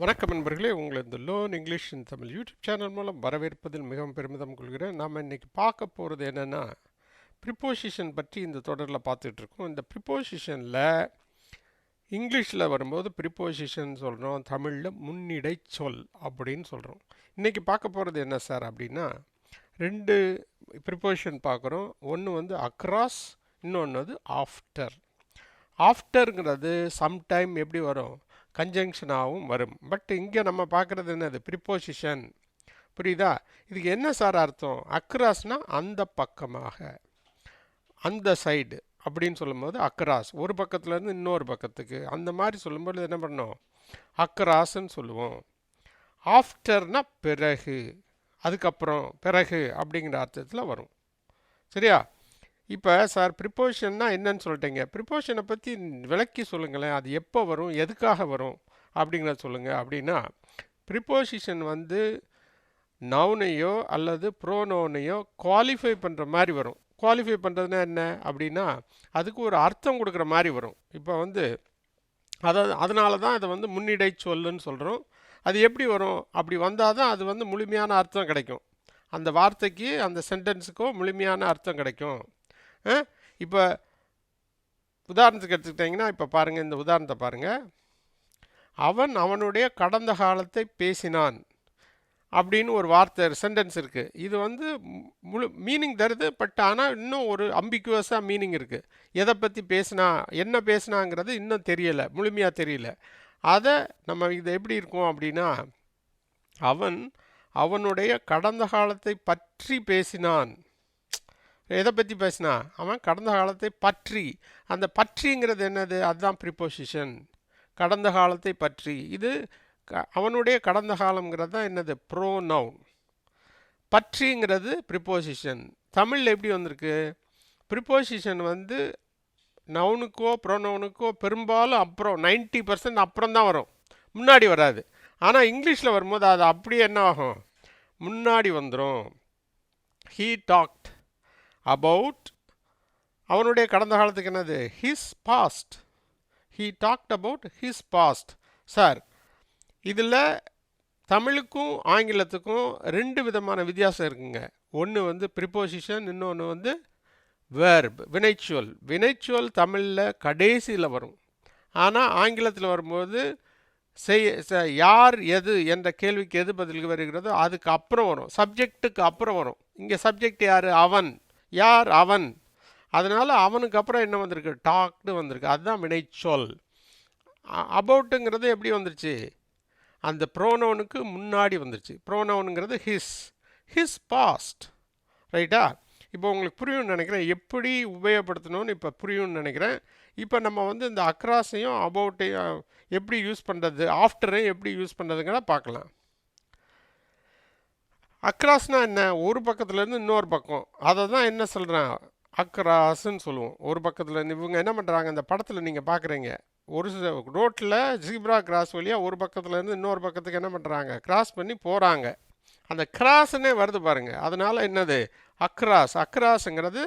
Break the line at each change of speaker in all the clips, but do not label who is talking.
வணக்கம் நண்பர்களே உங்களை இந்த learn English in Tamil YouTube channel மூலம் வரவேற்பதில் மிகவும் பெருமிதம் கொள்கிறேன். நாம் இன்றைக்கி பார்க்க போகிறது என்னென்னா ப்ரிப்போசிஷன் பற்றி இந்த தொடரில் பார்த்துட்ருக்கோம் இந்த ப்ரிப்போசிஷனில் இங்கிலீஷில் வரும்போது ப்ரிப்போசிஷன் சொல்கிறோம் தமிழில் முன்னிடை சொல் அப்படின்னு சொல்கிறோம் இன்றைக்கி பார்க்க போகிறது என்ன சார் அப்படின்னா ரெண்டு ப்ரிப்போசிஷன் பார்க்குறோம். ஒன்று வந்து அக்ராஸ் இன்னொன்று வந்து ஆஃப்டர் ஆஃப்டருங்கிறது சம்டைம் எப்படி வரும்? கன்ஜங்ஷனாகவும் வரும். பட் இங்கே நம்ம பார்க்குறது என்னது? ப்ரிப்போசிஷன் புரியுதா? இதுக்கு என்ன சார் அர்த்தம்? அக்ராஸ்னால் அந்த பக்கமாக. அந்த சைடு அப்படின்னு சொல்லும்போது அக்ராஸ் ஒரு பக்கத்துலேருந்து இன்னொரு பக்கத்துக்கு. அந்த மாதிரி சொல்லும்போது என்ன பண்ணோம்? அக்ராஸ்ன்னு சொல்லுவோம். ஆஃப்டர்னா பிறகு. அதுக்கப்புறம் பிறகு அப்படிங்கிற அர்த்தத்தில் வரும். சரியா? இப்போ சார் ப்ரிப்போஷன்னா என்னன்னு சொல்லிட்டீங்க. ப்ரிப்போஷனை பற்றி விளக்கி சொல்லுங்களேன். அது எப்போ வரும்? எதுக்காக வரும்? அப்படிங்கிறத சொல்லுங்கள் அப்படின்னா ப்ரிப்போசிஷன் வந்து நவுனையோ அல்லது ப்ரோனோனையோ குவாலிஃபை பண்ணுற மாதிரி வரும். குவாலிஃபை பண்ணுறதுனா என்ன? அப்படின்னா அதுக்கு ஒரு அர்த்தம் கொடுக்குற மாதிரி வரும். இப்போ வந்து அதாவது அதனால தான் அதை வந்து முன்னிடை சொல்லுன்னு சொல்கிறோம் அது எப்படி வரும்? அப்படி வந்தால் தான் அது வந்து முழுமையான அர்த்தம் கிடைக்கும். அந்த வார்த்தைக்கு அந்த சென்டென்ஸுக்கோ முழுமையான அர்த்தம் கிடைக்கும். இப்போ உதாரணத்துக்கு எடுத்துக்கிட்டிங்கன்னா இப்போ பாருங்கள் இந்த உதாரணத்தை பாருங்கள் அவன் அவனுடைய கடந்த காலத்தை பேசினான் அப்படின்னு ஒரு வார்த்தை சென்டென்ஸ் இருக்குது இது வந்து முழு மீனிங் தருது பட் ஆனால் இன்னும் ஒரு அம்பிக்குவஸாக மீனிங் இருக்குது எதை பற்றி பேசினா என்ன பேசினாங்கிறது இன்னும் தெரியலை முழுமையாக தெரியல. அதை நம்ம இது எப்படி இருக்கும் அப்படின்னா அவன் அவனுடைய கடந்த காலத்தை பற்றி பேசினான். எதை பற்றி பேசினா அவன் கடந்த காலத்தை பற்றி. அந்த பற்றிங்கிறது என்னது? அதுதான் ப்ரிப்போசிஷன் கடந்த காலத்தை பற்றி. இது க அவனுடைய கடந்த காலங்கிறது தான் என்னது? ப்ரோ நவுன் பற்றிங்கிறது ப்ரிப்போசிஷன் தமிழில் எப்படி வந்திருக்கு? ப்ரிப்போசிஷன் வந்து நவுனுக்கோ ப்ரோனவுனுக்கோ பெரும்பாலும் அப்புறம் நைன்ட்டி பர்சன்ட் அப்புறம் தான் வரும். முன்னாடி வராது. ஆனால் இங்கிலீஷில் வரும்போது அது அப்படியே என்ன ஆகும்? முன்னாடி வந்துடும் ஹீ டாக்ட் அபவுட் அவனுடைய கடந்த காலத்துக்கு என்னது? His past he talked about his past sir இதில் தமிழுக்கும் ஆங்கிலத்துக்கும் ரெண்டு விதமான வித்தியாசம் இருக்குங்க. ஒன்று வந்து ப்ரிப்போசிஷன் இன்னொன்று வந்து வேர்ப் வினைச்சுவல் வினைச்சுவல் தமிழில் கடைசியில் வரும். ஆனால் ஆங்கிலத்தில் வரும்போது செய் யார் எது என்ற கேள்விக்கு எது பதிலுக்கு வருகிறதோ அதுக்கு அப்புறம் வரும். சப்ஜெக்ட்டுக்கு அப்புறம் வரும். இங்கே சப்ஜெக்ட் யார்? அவன். யார்? அவன். அதனால் அவனுக்கு அப்புறம் என்ன வந்திருக்கு? டாக்டு வந்திருக்கு. அதுதான் வினைச்சொல். அபவுட்டுங்கிறது எப்படி வந்துருச்சு? அந்த ப்ரோனவுனுக்கு முன்னாடி வந்துருச்சு. ப்ரோனவுனுங்கிறது ஹிஸ் ஹிஸ் பாஸ்ட் ரைட்டா இப்போ உங்களுக்கு புரியும்னு நினைக்கிறேன். எப்படி உபயோகப்படுத்தணும்னு இப்போ புரியும்னு நினைக்கிறேன். இப்போ நம்ம வந்து இந்த அக்ராஸையும் அபவுட்டையும் எப்படி யூஸ் பண்ணுறது ஆஃப்டரையும் எப்படி யூஸ் பண்ணுறதுங்கிறத பார்க்கலாம். அக்ராஸ்னால் என்ன? ஒரு பக்கத்துலேருந்து இன்னொரு பக்கம். அதை தான் என்ன சொல்கிறேன் அக்ராஸ்ன்னு சொல்லுவோம். ஒரு பக்கத்தில் இவங்க என்ன பண்ணுறாங்க இந்த படத்தில் நீங்கள் பார்க்குறீங்க ஒரு ரோட்டில் ஜீப்ரா கிராஸ் வழியாக ஒரு பக்கத்துலேருந்து இன்னொரு பக்கத்துக்கு என்ன பண்ணுறாங்க கிராஸ் பண்ணி போகிறாங்க அந்த கிராஸ்னே வருது பாருங்கள் அதனால் என்னது? அக்ராஸ். அக்ராஸுங்கிறது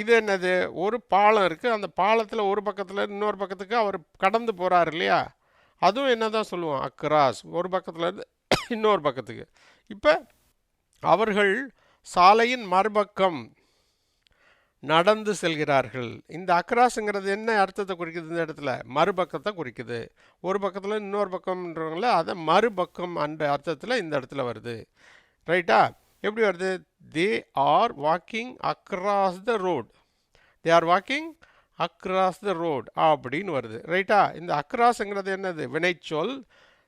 இது என்னது? ஒரு பாலம் இருக்குது அந்த பாலத்தில் ஒரு பக்கத்தில் இன்னொரு பக்கத்துக்கு அவர் கடந்து போகிறார் இல்லையா? அதுவும் என்ன தான் சொல்லுவோம்? அக்ராஸ். ஒரு பக்கத்துலேருந்து இன்னொரு பக்கத்துக்கு. இப்போ அவர்கள் சாலையின் மறுபக்கம் நடந்து செல்கிறார்கள். இந்த அக்ராஸுங்கிறது என்ன அர்த்தத்தை குறிக்குது இந்த இடத்துல? மறுபக்கத்தை குறிக்குது. ஒரு பக்கத்தில் இன்னொரு பக்கம்ன்றவங்கள அதை மறுபக்கம் அந்த அர்த்தத்தில் இந்த இடத்துல வருது. ரைட்டா? எப்படி வருது? They are walking across the road they are walking across the road அப்படின்னு வருது. ரைட்டா? இந்த அக்ராஸுங்கிறது என்னது? வினைச்சொல்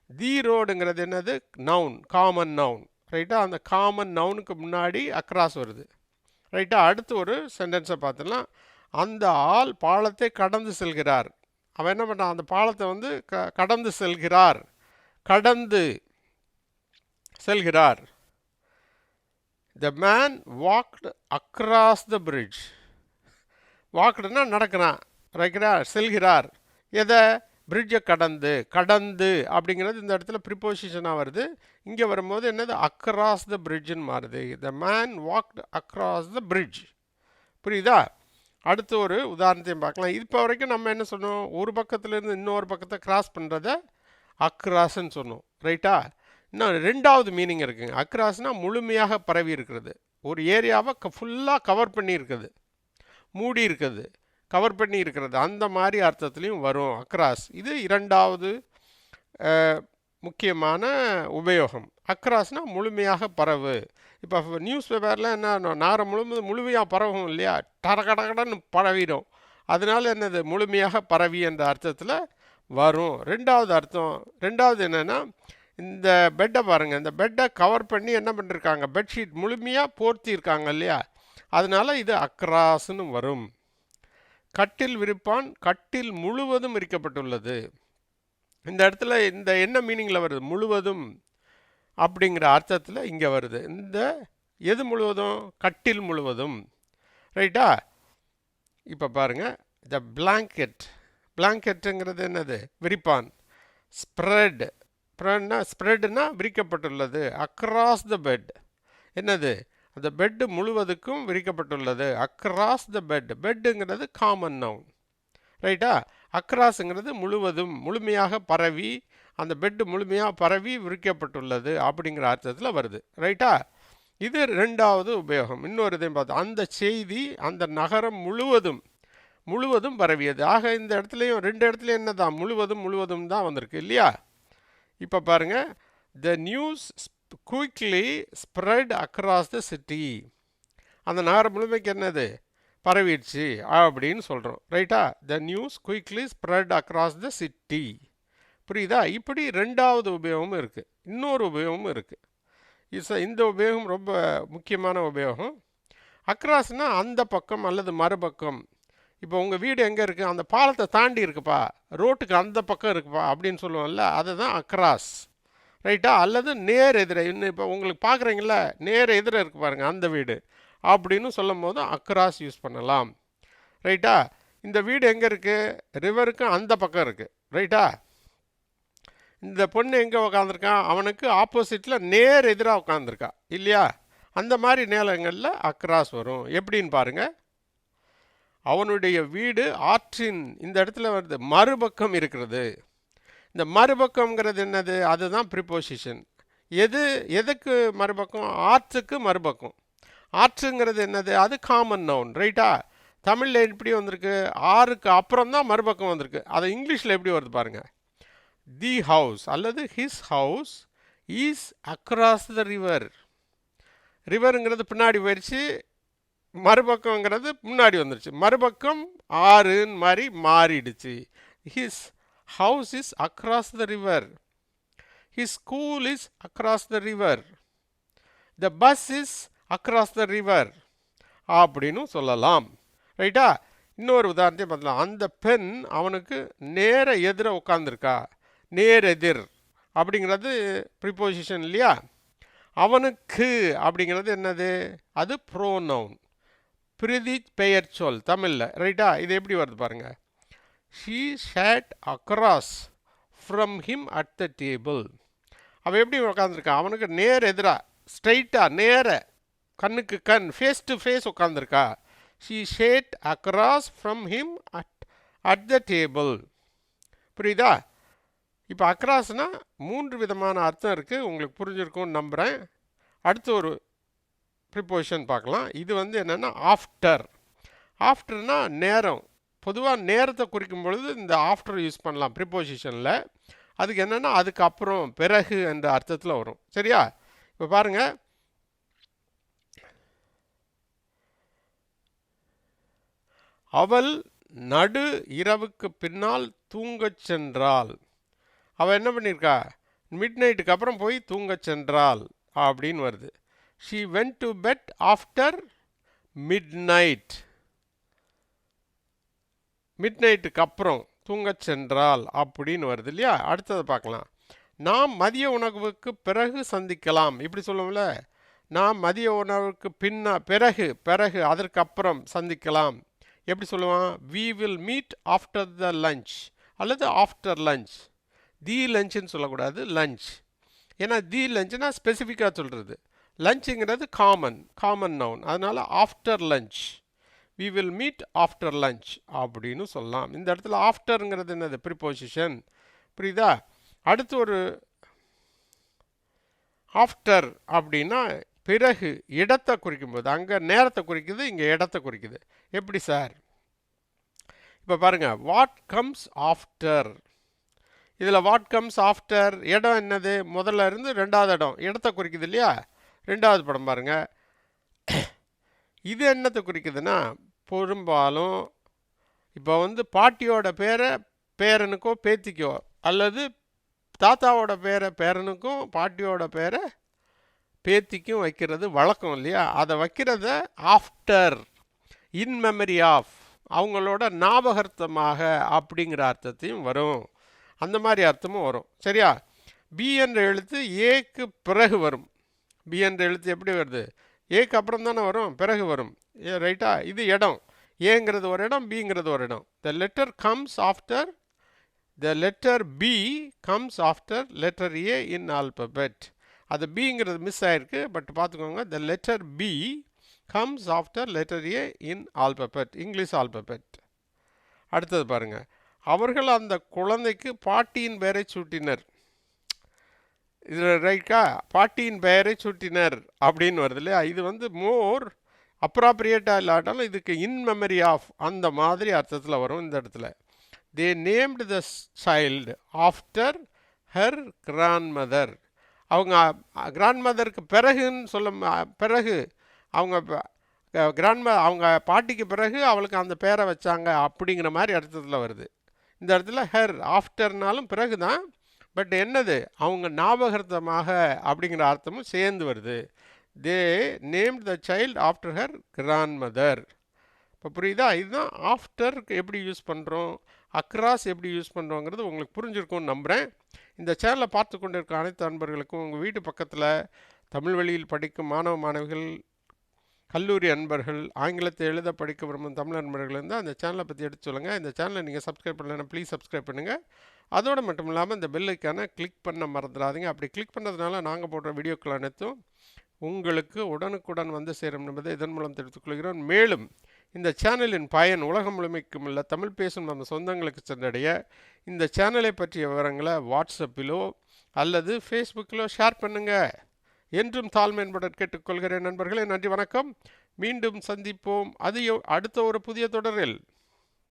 தி ரோடுங்கிறது என்னது? நவுன் காமன் நவுன் ரைட்டா அந்த காமன் நவுனுக்கு முன்னாடி அக்ராஸ் வருது. ரைட்டா அடுத்து ஒரு சென்டென்ஸை பார்த்தலாம் அந்த ஆள் பாலத்தை கடந்து செல்கிறார். அவன் என்ன பண்ணுறான் அந்த பாலத்தை வந்து க கடந்து செல்கிறார். கடந்து செல்கிறார். The man walked across the bridge வாக்குடுன்னா நடக்கிறான். ரைட்டா செல்கிறார். எதை? பிரிட்ஜை கடந்து கடந்து அப்படிங்கிறது இந்த இடத்துல ப்ரிப்போசிஷனாக வருது. இங்கே வரும்போது என்னது? அக்ராஸ் த பிரிட்ஜுன்னு மாறுது. The man walked across the bridge புரியுதா? அடுத்து ஒரு உதாரணத்தையும் பார்க்கலாம். இப்போ வரைக்கும் நம்ம என்ன சொன்னோம்? ஒரு பக்கத்துலேருந்து இன்னொரு பக்கத்தை கிராஸ் பண்ணுறத அக்ராஸ்ன்னு சொன்னோம். ரைட்டா இன்னும் ரெண்டாவது மீனிங் இருக்குங்க. அக்ராஸ்னால் முழுமையாக பரவி இருக்கிறது. ஒரு ஏரியாவை க ஃபுல்லாக கவர் பண்ணியிருக்குது. மூடி இருக்குது கவர் பண்ணி இருக்கிறது. அந்த மாதிரி அர்த்தத்துலேயும் வரும் அக்ராஸ். இது இரண்டாவது முக்கியமான உபயோகம். அக்ராஸ்னால் முழுமையாக பரவு. இப்போ நியூஸ் பேப்பரில் என்ன நாரை முழுவதும் முழுமையாக பரவும் இல்லையா? டரகடகடன்னு பரவிடும். அதனால என்னது? முழுமையாக பரவி என்ற அர்த்தத்தில் வரும். ரெண்டாவது அர்த்தம் ரெண்டாவது என்னென்னா இந்த பெட்டை பாருங்கள் இந்த பெட்டை கவர் பண்ணி என்ன பண்ணிருக்காங்க? பெட்ஷீட் முழுமையாக போர்த்தி இருக்காங்க இல்லையா? அதனால் இது அக்ராஸ்னு வரும். கட்டில் விரிப்பான் கட்டில் முழுவதும் விரிக்கப்பட்டுள்ளது. இந்த இடத்துல இந்த என்ன மீனிங்கில் வருது? முழுவதும் அப்படிங்கிற அர்த்தத்தில் இங்கே வருது. இந்த எது முழுவதும்? கட்டில் முழுவதும். ரைட்டா இப்போ பாருங்க. த பிளாங்கெட் பிளாங்கெட்டுங்கிறது என்னது? விரிப்பான். ஸ்ப்ரெட் ஸ்ப்ரெட்னா ஸ்ப்ரெட்னா விரிக்கப்பட்டுள்ளது. அக்ராஸ் த பெட் என்னது? அந்த பெட்டு முழுவதுக்கும் விரிக்கப்பட்டுள்ளது. அக்ராஸ் த பெட் பெட்டுங்கிறது காமன் நவுன் ரைட்டா அக்ராஸுங்கிறது முழுவதும் முழுமையாக பரவி அந்த பெட்டு முழுமையாக பரவி விரிக்கப்பட்டுள்ளது அப்படிங்கிற அர்த்தத்தில் வருது. ரைட்டா இது ரெண்டாவது உபயோகம். இன்னொரு இதையும் பார்த்தோம் அந்த செய்தி அந்த நகரம் முழுவதும் முழுவதும் பரவியது. ஆக இந்த இடத்துலையும் ரெண்டு இடத்துலையும் என்ன தான் முழுவதும் முழுவதும் தான் வந்திருக்கு இல்லையா? இப்போ பாருங்கள் the news quickly spread across the city அந்த நகரம் முழுமைக்கு என்னது? பரவிடுச்சு அப்படின்னு சொல்கிறோம் ரைட்டா? The news quickly spread across the city புரியுதா? இப்படி ரெண்டாவது உபயோகமும் இருக்குது இன்னொரு உபயோகமும் இருக்குது இஸ் இந்த உபயோகம் ரொம்ப முக்கியமான உபயோகம். அக்ராஸ்னால் அந்த பக்கம் அல்லது மறுபக்கம். இப்போ உங்கள் வீடு எங்கே இருக்குது அந்த பாலத்தை தாண்டி இருக்குப்பா. ரோட்டுக்கு அந்த பக்கம் இருக்குப்பா அப்படின்னு சொல்லுவோம்ல அதுதான் அக்ராஸ். ரைட்டா? அல்லது நேர் எதிர. இன்னும் இப்போ உங்களுக்கு பார்க்குறீங்கள நேர் எதிர இருக்கு பாருங்கள் அந்த வீடு. அப்படின்னு சொல்லும் போது அக்ராஸ் யூஸ் பண்ணலாம். ரைட்டா? இந்த வீடு எங்கே இருக்குது ரிவருக்கும் அந்த பக்கம் இருக்குது ரைட்டா? இந்த பொண்ணு எங்கே உக்காந்துருக்கான் அவனுக்கு ஆப்போசிட்டில் நேர் எதிராக உட்காந்துருக்கா இல்லையா? அந்த மாதிரி நேரங்களில் அக்ராஸ் வரும். எப்படின்னு பாருங்கள் அவனுடைய வீடு ஆற்றின் இந்த இடத்துல வருது மறுபக்கம் இருக்கிறது. இந்த மறுபக்கம்ங்கிறது என்னது? அதுதான் ப்ரிப்போசிஷன் எது எதுக்கு மறுபக்கம்? ஆர்ட்ஸுக்கு மறுபக்கம். ஆர்ட்ஸுங்கிறது என்னது? அது காமன் நவுன் ரைட்டா தமிழில் எப்படி வந்திருக்கு? ஆறுக்கு அப்புறம் தான் மறுபக்கம் வந்திருக்கு. அதை இங்கிலீஷில் எப்படி வருது பாருங்கள் தி ஹவுஸ் அல்லது his house is across the river ரிவருங்கிறது பின்னாடி போயிடுச்சு மறுபக்கங்கிறது முன்னாடி வந்துருச்சு. மறுபக்கம் ஆறுன்னு மாதிரி மாறிடுச்சு. His house is across the river His school is across the river the bus is across the river அப்படின்னு சொல்லலாம். ரைட்டா இன்னொரு உதாரணத்தையும் பார்த்தலாம் அந்த பெண் அவனுக்கு நேர எதிர உட்காந்துருக்கா நேர் எதிர். அப்படிங்கிறது ப்ரிப்போசிஷன் இல்லையா? அவனுக்கு அப்படிங்கிறது என்னது? அது ப்ரோனவுன் பிரதி பெயர் சொல் தமிழில். ரைட்டா இது எப்படி வருது பாருங்கள் she sat across from him at the table அவன் எப்படி உட்காந்துருக்கா அவனுக்கு நேர் எதிராக ஸ்ட்ரைட்டாக நேர கண்ணுக்கு கண் ஃபேஸ் டு ஃபேஸ் உட்காந்துருக்கா she sat across from him at at the table புரியுதா? இப்போ அக்ராஸ்னா மூன்று விதமான அர்த்தம் இருக்குது உங்களுக்கு புரிஞ்சிருக்கும்னு நம்புகிறேன் அடுத்து ஒரு ப்ரிப்போஷன் பார்க்கலாம். இது வந்து என்னென்னா ஆஃப்டர் ஆஃப்டர்னால் நேரம். பொதுவாக நேரத்தை குறிக்கும் பொழுது இந்த ஆஃப்டர் யூஸ் பண்ணலாம் ப்ரிப்போசிஷனில் அதுக்கு என்னென்னா அதுக்கப்புறம் பிறகு என்ற அர்த்தத்தில் வரும். சரியா? இப்போ பாருங்கள் அவள் நடு இரவுக்கு பின்னால் தூங்கச் சென்றாள். அவள் என்ன பண்ணியிருக்கா மிட் நைட்டுக்கு அப்புறம் போய் தூங்கச் சென்றாள் அப்படின்னு வருது. She went to bed after midnight mid நைட்டுக்கு அப்புறம் தூங்கச் சென்றால் அப்படின்னு வருது இல்லையா? அடுத்ததை பார்க்கலாம். நாம் மதிய உணவுக்கு பிறகு சந்திக்கலாம். இப்படி சொல்லுவோம்ல. நாம் மதிய உணவுக்கு பின்ன பிறகு பிறகு அதற்கப்புறம் சந்திக்கலாம். எப்படி சொல்லுவான்? We will meet after the lunch அல்லது ஆஃப்டர் லஞ்ச் தி லஞ்சுன்னு சொல்லக்கூடாது லஞ்ச் ஏன்னா தி லஞ்சுனா ஸ்பெசிஃபிக்காக சொல்கிறது லஞ்சுங்கிறது காமன் காமன் நவுன் அதனால் after lunch we will meet after lunch அப்படின்னு சொல்லலாம். இந்த இடத்துல ஆஃப்டருங்கிறது என்னது? ப்ரிப்போசிஷன் புரியுதா? அடுத்து ஒரு ஆஃப்டர் அப்படின்னா பிறகு இடத்தை குறிக்கும்போது அங்கே நேரத்தை குறிக்குது இங்கே இடத்தை குறிக்குது. எப்படி சார்? இப்போ பாருங்கள் வாட் கம்ஸ் ஆஃப்டர் இதில் வாட் கம்ஸ் ஆஃப்டர் இடம் என்னது? முதல்ல இருந்து ரெண்டாவது இடம். இடத்தை குறிக்குது இல்லையா? ரெண்டாவது படம் பாருங்கள் இது என்னத்தை குறிக்குதுன்னா பெரும்பாலும் இப்போ வந்து பாட்டியோட பேரை பேரனுக்கோ பேத்திக்கோ அல்லது தாத்தாவோட பேரை பேரனுக்கும் பாட்டியோட பேரை பேத்திக்கும் வைக்கிறது வழக்கம் இல்லையா? அதை வைக்கிறத ஆஃப்டர் இன் மெமரி ஆஃப் அவங்களோட ஞாபகார்த்தமாக அப்படிங்கிற அர்த்தத்தையும் வரும். அந்த மாதிரி அர்த்தமும் வரும். சரியா? பி என்ற எழுத்து ஏக்கு பிறகு வரும். பி என்ற எழுத்து எப்படி வருது? ஏக்கு அப்புறம் தானே வரும். பிறகு வரும். ரைட்டா ah, இது இடம். ஏங்கிறது ஒரு இடம் பிங்கிறது ஒரு இடம். The letter comes after the letter B comes after letter A in alphabet அது பிங்கிறது மிஸ் ஆயிருக்கு பட் பார்த்துக்கோங்க the letter B comes after letter A in alphabet English alphabet அடுத்தது பாருங்கள் அவர்கள் அந்த குழந்தைக்கு பாட்டியின் பெயரை சூட்டினர். இதில் ரைட்டா ah, பாட்டியின் பெயரை சூட்டினர் அப்படின்னு வருது இல்லையா? இது வந்து மோர் அப்ராப்ரியேட்டாக இல்லாட்டாலும் இதுக்கு இன் மெமரி ஆஃப் அந்த மாதிரி அர்த்தத்தில் வரும் இந்த இடத்துல. They named the child after her grandmother அவங்க கிராண்ட் மதருக்கு பிறகுன்னு சொல்ல பிறகு அவங்க கிராண்ட் அவங்க பாட்டிக்கு பிறகு அவளுக்கு அந்த பேரை வச்சாங்க அப்படிங்கிற மாதிரி அர்த்தத்தில் வருது. இந்த இடத்துல ஹெர் ஆஃப்டர்னாலும் பிறகு தான் பட் என்னது? அவங்க ஞாபகார்த்தமாக அப்படிங்கிற அர்த்தமும் சேர்ந்து வருது. They named the child after her grandmother இப்போ புரியுதா? இதுதான் ஆஃப்டர் எப்படி யூஸ் பண்ணுறோம் அக்ராஸ் எப்படி யூஸ் பண்ணுறோங்கிறது உங்களுக்கு புரிஞ்சிருக்கும்னு நம்புகிறேன் இந்த சேனலை பார்த்து கொண்டிருக்க அனைத்து அன்பர்களுக்கும் உங்கள் வீட்டு பக்கத்தில் தமிழ் வழியில் படிக்கும் மாணவ மாணவிகள் கல்லூரி அன்பர்கள் ஆங்கிலத்தை எழுத படிக்க விரும்பும் தமிழ் அன்பர்கள் இருந்தால் அந்த சேனலை பற்றி எடுத்து சொல்லுங்கள் இந்த சேனலை நீங்கள் சப்ஸ்கிரைப் பண்ணலன்னா ப்ளீஸ் சப்ஸ்கிரைப் பண்ணுங்கள் அதோடு மட்டும் இல்லாமல் இந்த பெல்லைக்கான கிளிக் பண்ண மறந்துடாதீங்க. அப்படி கிளிக் பண்ணதுனால நாங்கள் போடுற வீடியோக்கள் அனைத்தும் உங்களுக்கு உடனுக்குடன் வந்து சேரும் என்பதை இதன் மூலம் தெரிவித்துக் கொள்கிறோம். மேலும் இந்த சேனலின் பயன் உலகம் முழுமைக்கும் உள்ள தமிழ் பேசும் நம்ம சொந்தங்களுக்கு சென்றடைய இந்த சேனலை பற்றிய விவரங்களை வாட்ஸ்அப்பிலோ அல்லது ஃபேஸ்புக்கிலோ ஷேர் பண்ணுங்கள் என்றும் தாழ்மையுடன் கேட்டுக்கொள்கிறேன் நண்பர்களே நன்றி வணக்கம். மீண்டும் சந்திப்போம். அது அடுத்த ஒரு புதிய தொடரில்.